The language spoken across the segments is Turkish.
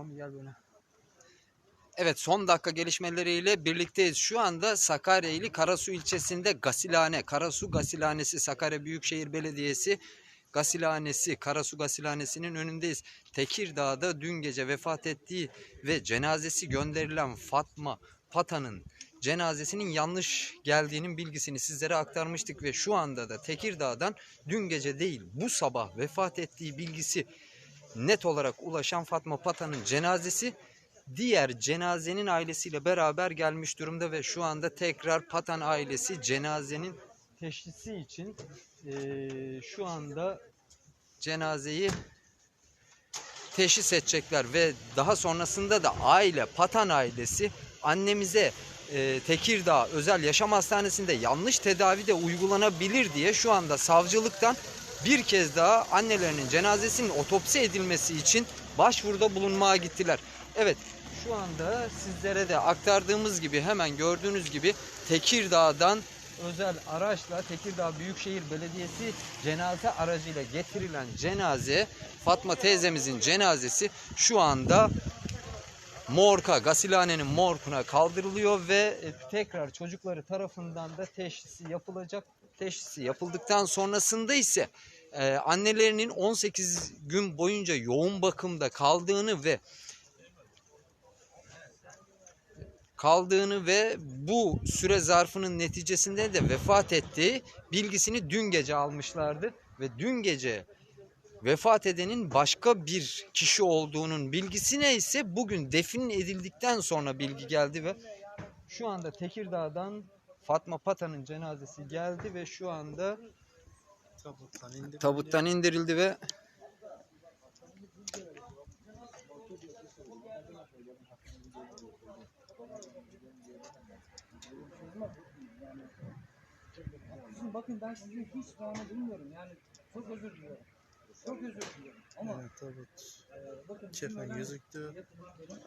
Mami gel böyle. Evet son dakika gelişmeleriyle birlikteyiz. Şu anda Sakarya ili Karasu ilçesinde Gasilhane, Karasu Gasilhanesi, Sakarya Büyükşehir Belediyesi Gasilhanesi, Karasu Gasilhanesi'nin önündeyiz. Tekirdağ'da dün gece vefat ettiği ve cenazesi gönderilen Fatma Pata'nın cenazesinin yanlış geldiğinin bilgisini sizlere aktarmıştık ve şu anda da Tekirdağ'dan dün gece değil bu sabah vefat ettiği bilgisi net olarak ulaşan Fatma Pata'nın cenazesi diğer cenazenin ailesiyle beraber gelmiş durumda ve şu anda tekrar Patan ailesi cenazenin teşhisi için eee, şu anda cenazeyi teşhis edecekler ve daha sonrasında da aile Patan ailesi annemize eee, Tekirdağ Özel Yaşam Hastanesi'nde yanlış tedavi de uygulanabilir diye şu anda savcılıktan bir kez daha annelerinin cenazesinin otopsi edilmesi için başvuruda bulunmaya gittiler. Evet şu anda sizlere de aktardığımız gibi hemen gördüğünüz gibi Tekirdağ'dan özel araçla Tekirdağ Büyükşehir Belediyesi cenaze aracıyla getirilen cenaze Fatma teyzemizin cenazesi şu anda morga, gasilhanenin morguna kaldırılıyor ve e, tekrar çocukları tarafından da teşhisi yapılacak. Teşhisi yapıldıktan sonrasında ise e, annelerinin 18 gün boyunca yoğun bakımda kaldığını ve kaldığını ve bu süre zarfının neticesinde de vefat ettiği bilgisini dün gece almışlardı ve dün gece vefat edenin başka bir kişi olduğunun bilgisine ise bugün defin edildikten sonra bilgi geldi ve şu anda Tekirdağ'dan Fatma Pata'nın cenazesi geldi ve şu anda Tabuttan indir. tabuttan indirildi ve Şimdi bakın ben sizi hiç daha bilmiyorum yani çok özür diliyorum. Çok özür diliyorum ama Evet tabut. e, bakın Kefen gözüktü. yakınlıklarım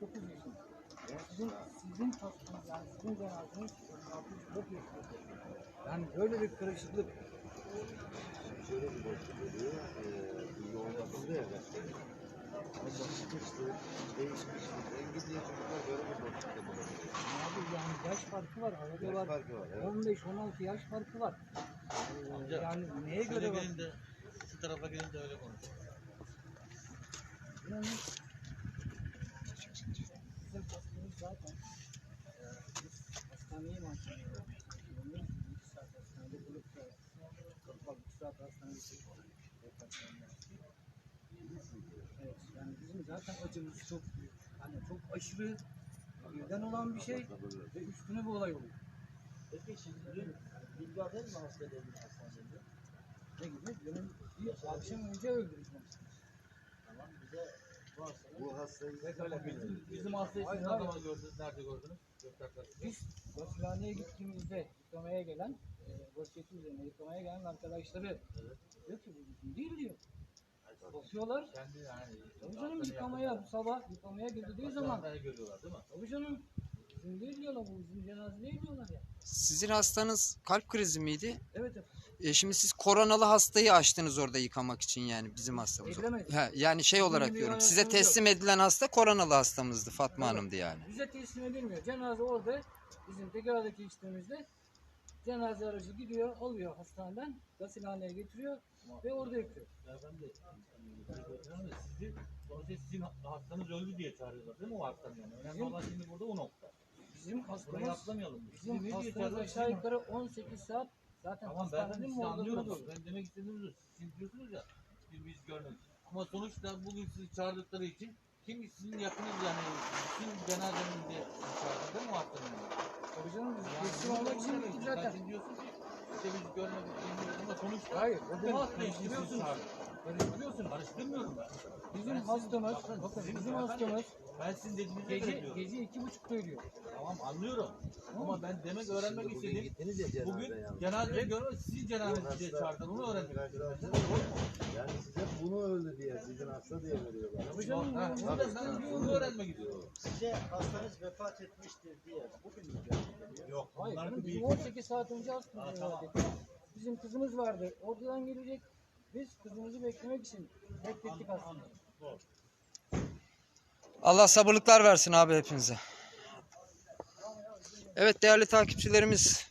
49 yaşında. Yani Sizin, sizin hakkınız yani sizin cenazeniz 64 yaşında. Yani böyle bir karışıklık şöyle bir boşluk oluyor. Eee yoğun bakımda ya ben. Ama sıkıştı, değişmiş. Rengi diye çocuklar böyle bir boşlukta bulunuyor. abi yani yaş farkı var, arada Yaş var. farkı var. Evet. 15-16 yaş farkı var. Ee, Amca, yani neye göre Şöyle var? gelin de şu tarafa gelin de öyle konuş. Yani bizim hastanemiz zaten e, biz hastaneye mahkemeye verdik. Yani iki saat hastanede bulup da saat hastanede Evet yani bizim zaten acımız çok büyük. Yani çok aşırı birden olan bir şey ve üstüne bu olay oluyor. Peki şimdi bilgi alır mı hastaların hastanede? Ne gibi? Benim bir akşam önce öldüreceğim. Tamam bize bu hastalığı. Bu hastayı Pekala bizim, hastayı siz ne zaman gördünüz? Nerede gördünüz? Biz gasilhaneye gittiğimizde yıkamaya gelen, e, vasiyeti üzerine yıkamaya gelen arkadaşları diyor ki bu bizim değil diyor. Bakıyorlar, Kendi yani. tabii canım yıkamaya, bu sabah yıkamaya girdiği zaman, görüyorlar değil mi? tabii canım bizim değil diyorlar, bu bizim cenaze değil diyorlar ya. sizin hastanız kalp krizi miydi? Evet efendim, E, şimdi siz koronalı hastayı açtınız orada yıkamak için yani bizim hastamız. Eklemedik. Ha, yani şey Bizim olarak diyorum. Size alakası yok. teslim edilen hasta koronalı hastamızdı Fatma Evet. Hanım'dı yani. bize teslim edilmiyor. Cenaze orada, bizim Tekirdağ'daki işlemimizde cenaze aracı gidiyor, alıyor hastaneden, gasilhaneye getiriyor ve orada yıkıyor. Ya ben de yani sizi sonuçta sizin hastanız öldü diye çağırıyorlar değil mi o hastanın yani? Önemli Bizim- olan şimdi burada o nokta. Bizim Burayı hastamız atlamayalım. Bizim diye hastamız aşağı yukarı 18 saat zaten Tamam ben hastanenin sizi morgda anlıyorum. durdu. Ben demek istediğimiz o. Siz diyorsunuz ya biz, biz görmedik. Ama sonuçta bugün sizi çağırdıkları için kim sizin yakınız yani sizin cenazenizde değil mi hastanın? Tabii canım biz teslim olmak için gittik zaten. Sen diyorsun ki işte biz görmedik bilmiyoruz ama sonuçta Hayır, o siz Karıştırıyorsunuz. çağırdı. Karıştırıyorsun. Karıştırmıyorum ben. Bizim hastamız, bakın bizim hastamız Ben sizin dediğinize gece, göre diyorum. gece iki buçukta ölüyor. Tamam anlıyorum. Ama ben demek öğrenmek Şimdi bugün istediğim gittiniz ya cenaze Bugün cenazeyi görmez, sizin cenazenizi diye çağırdılar. Onu öğrenmek istiyorum. Yani size bunu öldü diye, sizin hasta diye veriyorlar. Tabii canım. Ha, bu- onu da ben onu öğrenmek istiyorum. Size hastanız vefat etmiştir diye bugün mü geldi? Yok. Hayır bunlar canım, da bizim değil. 18 saat önce hastamız Ha, tamam. vefat etti. Bizim kızımız vardı. Oradan gelecek. Biz kızımızı beklemek için beklettik aslında. Allah sabırlıklar versin abi hepinize. Evet değerli takipçilerimiz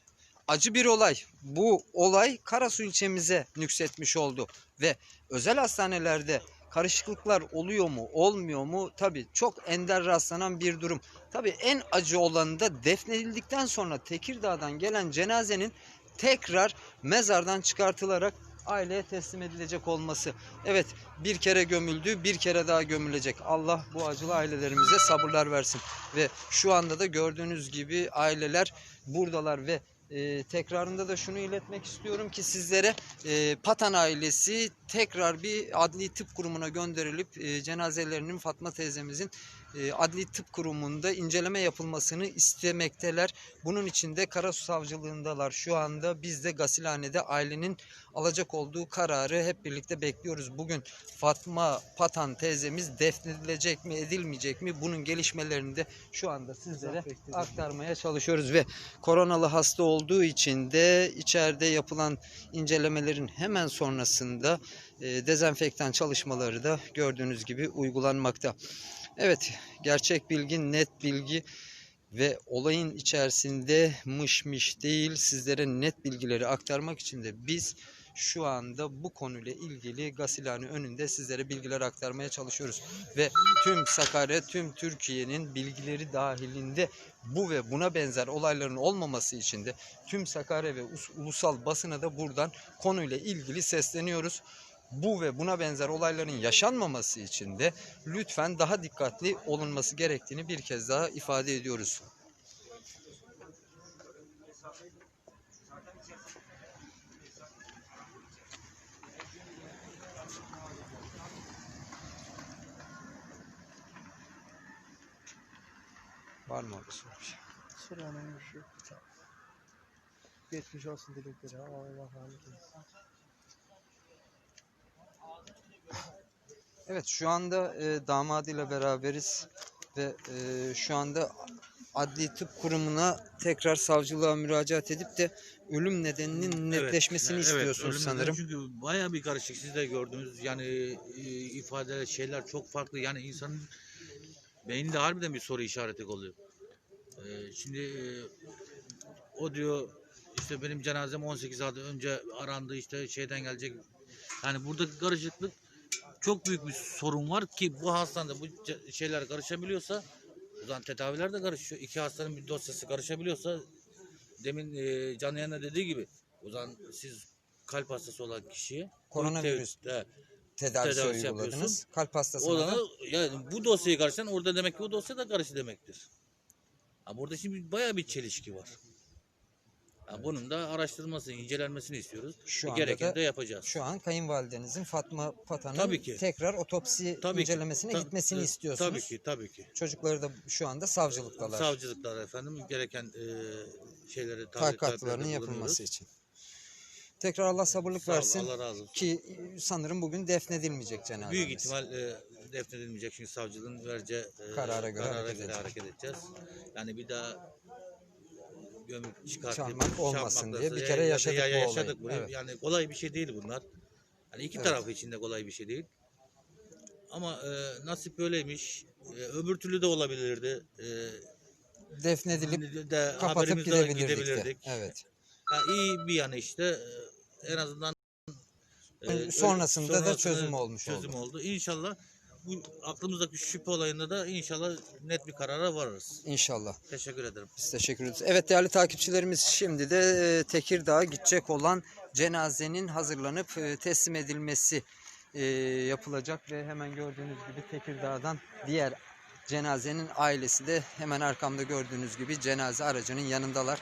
acı bir olay. Bu olay Karasu ilçemize nüksetmiş oldu ve özel hastanelerde karışıklıklar oluyor mu olmuyor mu tabi çok ender rastlanan bir durum. Tabi en acı olanı da defnedildikten sonra Tekirdağ'dan gelen cenazenin tekrar mezardan çıkartılarak aileye teslim edilecek olması. Evet bir kere gömüldü bir kere daha gömülecek. Allah bu acılı ailelerimize sabırlar versin. Ve şu anda da gördüğünüz gibi aileler buradalar ve e, tekrarında da şunu iletmek istiyorum ki sizlere e, Patan ailesi tekrar bir adli tıp kurumuna gönderilip e, cenazelerinin Fatma teyzemizin adli tıp kurumunda inceleme yapılmasını istemekteler. Bunun için de Karasu Savcılığındalar şu anda. Biz de Gasilhane'de ailenin alacak olduğu kararı hep birlikte bekliyoruz. Bugün Fatma Patan teyzemiz defnedilecek mi edilmeyecek mi bunun gelişmelerini de şu anda sizlere aktarmaya çalışıyoruz ve koronalı hasta olduğu için de içeride yapılan incelemelerin hemen sonrasında e, dezenfektan çalışmaları da gördüğünüz gibi uygulanmakta. Evet gerçek bilgi net bilgi ve olayın içerisinde mış mış değil sizlere net bilgileri aktarmak için de biz şu anda bu konuyla ilgili Gasilhane önünde sizlere bilgiler aktarmaya çalışıyoruz. Ve tüm Sakarya, tüm Türkiye'nin bilgileri dahilinde bu ve buna benzer olayların olmaması için de tüm Sakarya ve us- ulusal basına da buradan konuyla ilgili sesleniyoruz. Bu ve buna benzer olayların yaşanmaması için de lütfen daha dikkatli olunması gerektiğini bir kez daha ifade ediyoruz. Var mı orada soru bir şey? Bir şey yok. Geçmiş olsun dilekleri. Allah rahmet eylesin. Evet şu anda e, damadıyla beraberiz ve e, şu anda adli tıp kurumuna tekrar savcılığa müracaat edip de ölüm nedeninin netleşmesini Evet, istiyorsunuz nedeni sanırım. Çünkü bayağı bir karışık siz de gördünüz. Yani e, ifadeler şeyler çok farklı. Yani insanın beyninde harbiden bir soru işareti oluyor. E, şimdi e, o diyor işte benim cenazem 18 saat önce arandı işte şeyden gelecek. Yani buradaki karışıklık çok büyük bir sorun var ki bu hastanede bu şeyler karışabiliyorsa o zaman tedaviler de karışıyor. İki hastanın bir dosyası karışabiliyorsa demin e, canlı yayında dediği gibi o zaman siz kalp hastası olan kişiye Koronavirüs Evet. tedavisi tedavisi uyguladınız. yapıyorsun. Kalp O da zaman yani bu dosyayı karışan orada demek ki bu dosya da karşı demektir. Ha, burada şimdi bayağı bir çelişki var. Ha, bunun da araştırılmasını, incelenmesini istiyoruz. şu anda Gerekeni da de yapacağız. şu an kayınvalidenizin Fatma Patan'ın ki. tekrar otopsi Tabii ki. incelemesine Ta- gitmesini e, istiyorsunuz. Tabii ki, tabii ki. Çocukları da şu anda savcılıktalar. Savcılıklar efendim gereken e, şeyleri Tahkikatlarının yapılması için. Tekrar Allah sabırlık Sağ versin Allah razı olsun. ki sanırım bugün defnedilmeyecek cenazemiz. Büyük ihtimal e, defnedilmeyecek çünkü savcılığın vereceği e, Karara göre karara hareket göre hareket edeceğiz. Yani bir daha gömüp çıkartıp Çarmıh olmasın diye bir Ya- kere ya- yaşadık ya- bu yaşadık olayı. Evet. Yani kolay bir şey değil bunlar. Hani iki Evet. tarafı için de kolay bir şey değil. Ama e, nasip böyleymiş. E, öbür türlü de olabilirdi. E, Defnedilip de kapatıp gidebilirdik. de. gidebilirdik. Evet. Ha, iyi bir yanı işte e, en azından e, Sonrasında da sonrasında çözüm olmuş çözüm oldu. oldu. İnşallah bu aklımızdaki şüphe olayında da inşallah net bir karara varırız. İnşallah. Teşekkür ederim. Biz teşekkür ederiz. Evet değerli takipçilerimiz şimdi de e, Tekirdağ'a gidecek olan cenazenin hazırlanıp e, teslim edilmesi e, yapılacak ve hemen gördüğünüz gibi Tekirdağ'dan diğer cenazenin ailesi de hemen arkamda gördüğünüz gibi cenaze aracının yanındalar.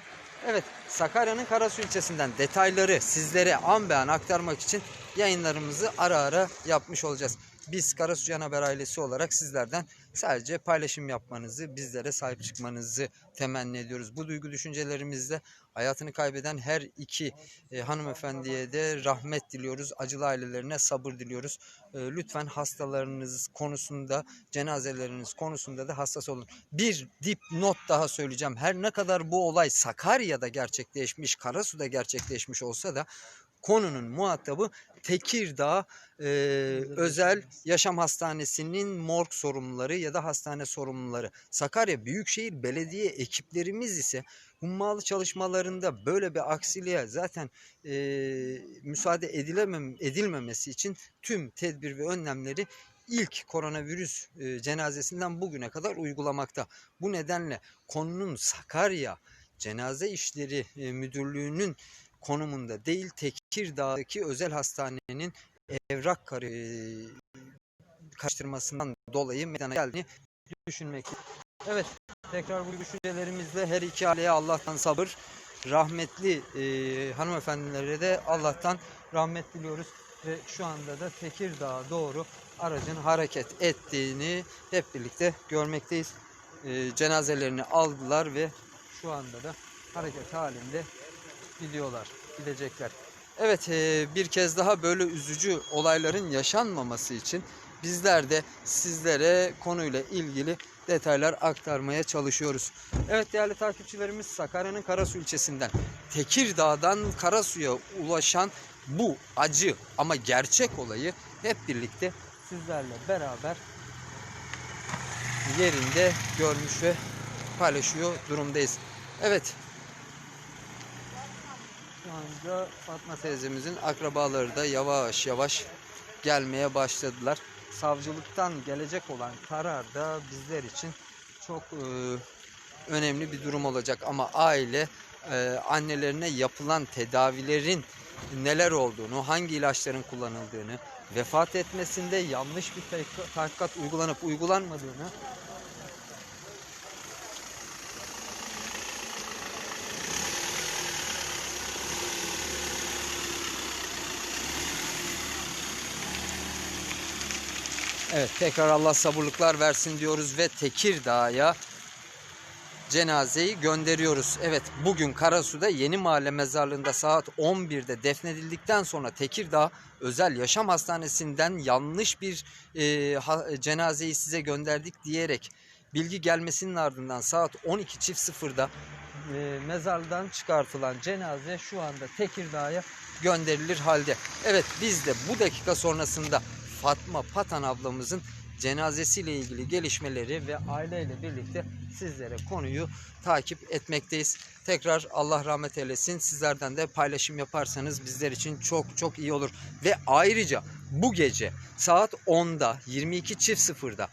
Evet Sakarya'nın Karasu ilçesinden detayları sizlere an be an aktarmak için yayınlarımızı ara ara yapmış olacağız. Biz Karasu Can ailesi olarak sizlerden sadece paylaşım yapmanızı, bizlere sahip çıkmanızı temenni ediyoruz. Bu duygu düşüncelerimizle hayatını kaybeden her iki e, hanımefendiye de rahmet diliyoruz. Acılı ailelerine sabır diliyoruz. E, lütfen hastalarınız konusunda, cenazeleriniz konusunda da hassas olun. Bir dip not daha söyleyeceğim. Her ne kadar bu olay Sakarya'da gerçekleşmiş, Karasu'da gerçekleşmiş olsa da konunun muhatabı Tekirdağ e, Özel Yaşam Hastanesi'nin morg sorumluları ya da hastane sorumluları. Sakarya Büyükşehir Belediye ekiplerimiz ise hummalı çalışmalarında böyle bir aksiliğe zaten e, müsaade edilemem, edilmemesi için tüm tedbir ve önlemleri ilk koronavirüs e, cenazesinden bugüne kadar uygulamakta. Bu nedenle konunun Sakarya Cenaze İşleri e, Müdürlüğü'nün konumunda değil Tekirdağ'daki özel hastanenin evrak karı, karıştırmasından dolayı meydana geldiğini düşünmekte. Evet tekrar bu düşüncelerimizle her iki aileye Allah'tan sabır, rahmetli e, hanımefendilere de Allah'tan rahmet diliyoruz ve şu anda da Tekirdağ'a doğru aracın hareket ettiğini hep birlikte görmekteyiz. E, cenazelerini aldılar ve şu anda da hareket halinde gidiyorlar, gidecekler. Evet e, bir kez daha böyle üzücü olayların yaşanmaması için bizler de sizlere konuyla ilgili detaylar aktarmaya çalışıyoruz. Evet değerli takipçilerimiz Sakarya'nın Karasu ilçesinden Tekirdağ'dan Karasu'ya ulaşan bu acı ama gerçek olayı hep birlikte sizlerle beraber yerinde görmüş ve paylaşıyor durumdayız. Evet. Şu anda Fatma teyzemizin akrabaları da yavaş yavaş gelmeye başladılar. Savcılıktan gelecek olan karar da bizler için çok e, önemli bir durum olacak. Ama aile e, annelerine yapılan tedavilerin neler olduğunu, hangi ilaçların kullanıldığını, vefat etmesinde yanlış bir tahk- tahkikat uygulanıp uygulanmadığını Evet tekrar Allah sabırlıklar versin diyoruz ve Tekirdağ'a cenazeyi gönderiyoruz. Evet bugün Karasu'da Yeni Mahalle Mezarlığı'nda saat 11'de defnedildikten sonra Tekirdağ Özel Yaşam Hastanesi'nden yanlış bir e, ha- cenazeyi size gönderdik diyerek bilgi gelmesinin ardından saat 12.00'da e, mezardan çıkartılan cenaze şu anda Tekirdağ'a gönderilir halde. Evet biz de bu dakika sonrasında Fatma Patan ablamızın cenazesiyle ilgili gelişmeleri ve aileyle birlikte sizlere konuyu takip etmekteyiz. Tekrar Allah rahmet eylesin. Sizlerden de paylaşım yaparsanız bizler için çok çok iyi olur. Ve ayrıca bu gece saat 10'da 22.00'da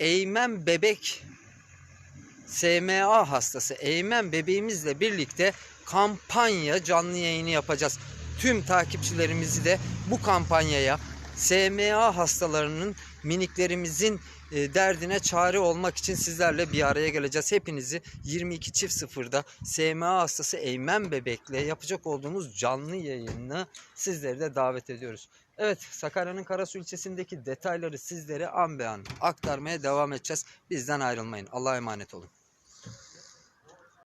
Eymen Bebek SMA hastası Eymen bebeğimizle birlikte kampanya canlı yayını yapacağız. Tüm takipçilerimizi de bu kampanyaya SMA hastalarının miniklerimizin e, derdine çare olmak için sizlerle bir araya geleceğiz. Hepinizi 22.00'da SMA hastası Eymen Bebek'le yapacak olduğumuz canlı yayını sizleri de davet ediyoruz. Evet Sakarya'nın Karasu ilçesindeki detayları sizlere an be an aktarmaya devam edeceğiz. Bizden ayrılmayın. Allah'a emanet olun.